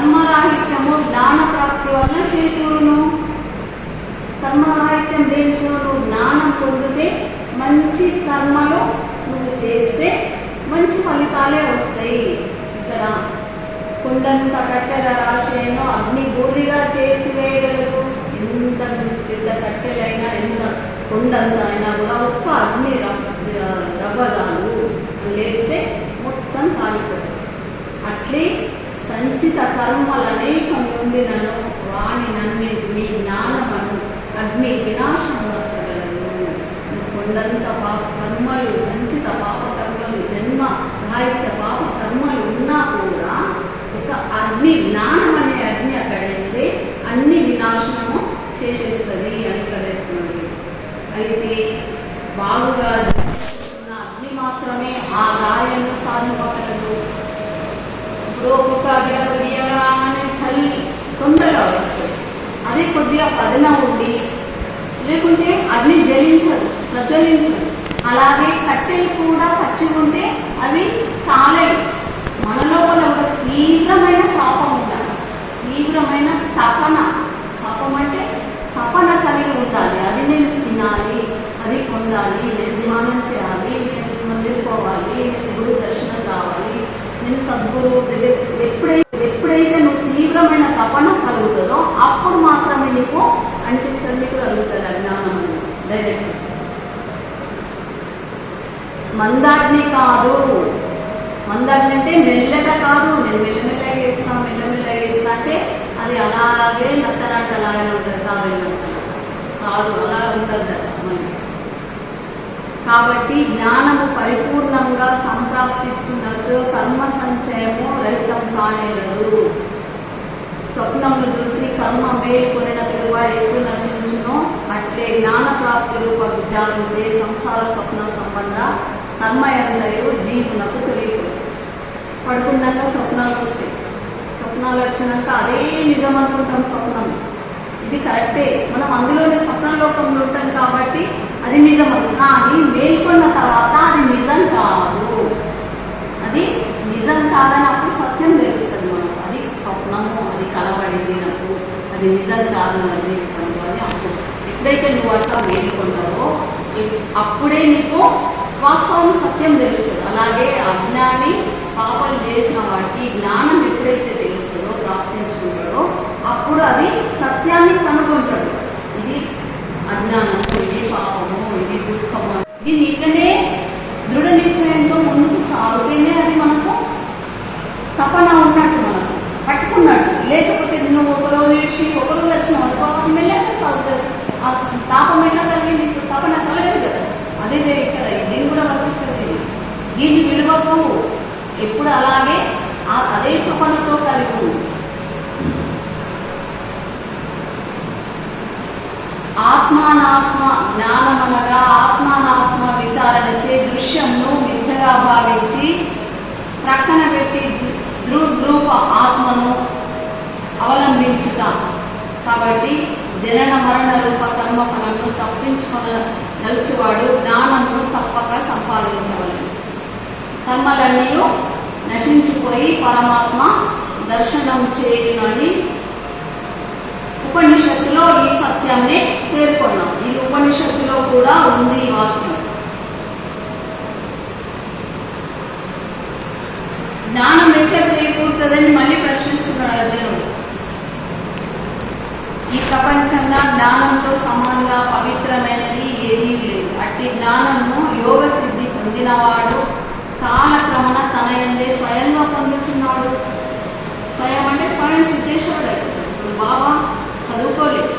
కర్మరాహిత్యము జ్ఞాన ప్రాప్తి వలన చేకూరును. కర్మరాహిత్యం దేనిచో నువ్వు జ్ఞానం పొందితే మంచి కర్మలు నువ్వు చేస్తే మంచి ఫలితాలే వస్తాయి. ఇక్కడ కుండంత కట్టెల రాశేను అగ్ని బూడిగా చేసి వేయగలదు. ఎంత పెద్ద కట్టెలైనా ఎంత కొండంత అయినా కూడా ఒక్క అగ్ని రవ్వదాలు లేస్తే సంచిత కర్మలనేకం నుండినను వాణి నన్నింటిని జ్ఞానమను అగ్ని వినాశం వచ్చగలదు కొండంత పాప కర్మలు సంచిత పాప కర్మలు జన్మ రాహిత్య పాప కర్మలు ఉన్నా కూడా ఒక అగ్ని జ్ఞానం అనే అగ్ని అక్కడేస్తే అన్ని వినాశనము చేసేస్తుంది అని ఇక్కడ అయితే బాగుగా ఉన్న అగ్ని మాత్రమే ఆ గాయాలను సాధింపగలదు ఇప్పుడు ఒక్కొక్క గిడప అని చలి తొందరగా వస్తుంది అదే కొద్దిగా పదన ఉండి లేకుంటే అగ్ని జలించదు ప్రజ్వలించదు. అలాగే కట్టెలు కూడా పచ్చిగా ఉంటే అవి కాలేవు. మన లోపల ఒక తీవ్రమైన తాపం ఉండాలి. తీవ్రమైన తపన. తపం అంటే తపన కలిగి ఉండాలి. అది నేను తినాలి అది పొందాలి నేను ధ్యానం చేయాలి నేను మందిర్ పోవాలి నేను గురు దర్శనం కావాలి సద్గురు ఎప్పుడైతే ఎప్పుడైతే నువ్వు తీవ్రమైన తపన కలుగుతుందో అప్పుడు మాత్రమే నీకు అంటిస్తుంది నీకు కలుగుతుంది అజ్ఞానం డైరెక్ట్ మందాగ్ని కాదు. మందాగ్ని అంటే మెల్లగా కాదు. నేను మెల్లమెల్లగా వేస్తా మెల్లమెల్లగా వేస్తా అంటే అది అలాగే నత్తనాట అలాగే ఉంటుంది కాదు కాదు అలా ఉంటుంది కాబట్టి జ్ఞానము పరిపూర్ణంగా సంప్రాప్తించినచో కర్మ సంచయము రహితం కానేరదు స్వప్నములు చూసి కర్మ మేల్కొనిన పిలువ ఎట్లు నశించునో అట్లే జ్ఞాన ప్రాప్తి రూప విద్యాభివృద్ధి సంసార స్వప్న సంబంధ కర్మ ఎందరూ జీవునకు తెలియదు. పడుకున్నాక స్వప్నాలు వస్తాయి. స్వప్నాలు వచ్చినాక అదే నిజం అనుకుంటాం స్వప్నం. ఇది కరెక్టే. మనం అందులోనే స్వప్నలోకంలో ఉంటాం కాబట్టి అది నిజం కానీ మేల్కొన్న తర్వాత అది నిజం కాదు. నిజం కాదని అప్పుడు సత్యం తెలుస్తుంది మనకు. అది స్వప్నము అది కలబడింది నాకు. అది నిజం కాదు అని జీవితంలో అని అప్పుడు. ఎప్పుడైతే నువ్వు అట్లా మేల్కొంటావో అప్పుడే నీకు వాస్తవం సత్యం తెలుస్తుంది. అలాగే అజ్ఞాని పాపలు చేసిన వాడికి జ్ఞానం ఎప్పుడైతే తెలుస్తుందో ప్రాప్తించుకుంటాడో అప్పుడు అది సత్యాన్ని కనుగొంటాడు. ఇది అజ్ఞానం ఇది పాపము ఇది దుఃఖము ఇది నిజమే దృఢ నిశ్చయంతో ముందుకు సాగుతేనే అది మనకు తపన ఉన్నట్టు మనకు పట్టుకున్నట్టు లేకపోతే నువ్వు ఒకరోజు ఇచ్చి ఒకరోజు వచ్చిన పాపం మెల్లగా సాగుతుంది ఆ తాపం ఎట్లా కలిగింది? ఇప్పుడు తపన కలగదు కదా. అదే ఇక్కడ దీన్ని కూడా వర్తిస్తుంది. దీన్ని విలువకు ఎప్పుడు అలాగే ఆ- అదే తపనతో కలిగి ఆత్మానాత్మ జ్ఞానమనగా ఆత్మానాత్మ విచారణచే దృశ్యంను మిథ్యగా భావించి ప్రక్కన పెట్టి దృగ్రూప ఆత్మను అవలంబించుట. కాబట్టి జనన మరణ రూప కర్మ ఫలంను తప్పించుకున్న నలుచువాడు జ్ఞానమును తప్పక సంపాదించవలను. కర్మలన్నీ నశించిపోయి పరమాత్మ దర్శనం చేయునని ఉపనిషత్తులో ఈ సత్యాన్ని పేర్కొన్నాం. ఇది ఉపనిషత్తులో కూడా ఉంది వాక్యం. జ్ఞానంతో సమానంగా పవిత్రమైనది ఏదీ లేదు. అట్టి జ్ఞానము యోగ సిద్ధి పొందినవాడు కాలక్రమణ తన ఎందే స్వయంగా పొందుచున్నాడు. స్వయం అంటే స్వయం సిద్ధేశ్వరుడు ఇప్పుడు బాబా చదువుకోలేదు.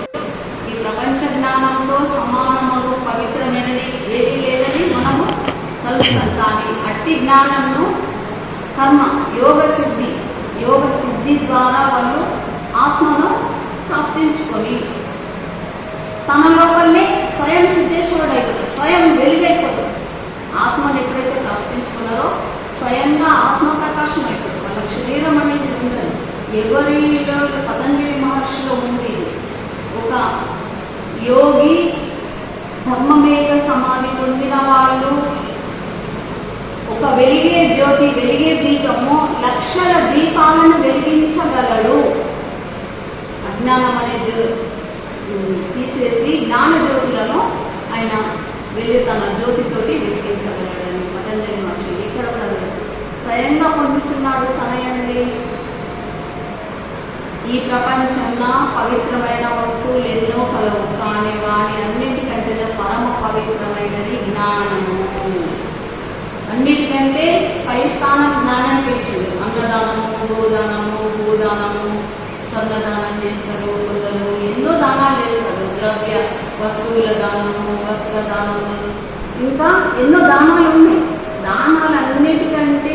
ఈ ప్రపంచ జ్ఞానంతో సమానము పవిత్రమైనది ఏది లేదని మనము కలుస్తాం. కానీ అట్టి జ్ఞానంను కర్మ యోగ సిద్ధి యోగ సిద్ధి ద్వారా వాళ్ళు ఆత్మను ప్రాప్తించుకొని తన లోపలనే స్వయం సిద్ధేశ్వరుడు అయిపోతాడు స్వయం వెలుగైపోతాడు. ఆత్మను ఎప్పుడైతే ప్రకటించుకున్నారో స్వయంగా ఆత్మ ప్రకాశం అయిపోతుంది వాళ్ళ శరీరం అనేది ఉండదు. ఎవరిలో పతంజలి మహర్షిలో ఉంది ఒక యోగి ధర్మమేగ సమాధి పొందిన వాళ్ళు ఒక వెలిగే జ్యోతి వెలిగే దీపము లక్షల దీపాలను వెలిగించగలడు. అజ్ఞానం అనేది తీసేసి జ్ఞాన జ్యోతులను ఆయన వెళ్ళి తన జ్యోతితోటి వెలిగించగలడని పతంజలి మహర్షి ఇక్కడ కూడా స్వయంగా పొందుతున్నాడు తనయండి. ఈ ప్రపంచంలో పవిత్రమైన వస్తువులు ఎన్నో కలవు. కానీ వాటి అన్నిటికంటే పరమ పవిత్రమైనది జ్ఞానము. అన్నిటికంటే పై స్థానం జ్ఞానానికి ఇచ్చింది అన్నదానము గోదానము భూదానము స్వర్ణదానం చేస్తారు. దానాలు చేస్తారు. ద్రవ్య వస్తువుల దానము వస్త్రదానము ఇంకా ఎన్నో దానాలు ఉన్నాయి. దానాలు అన్నిటికంటే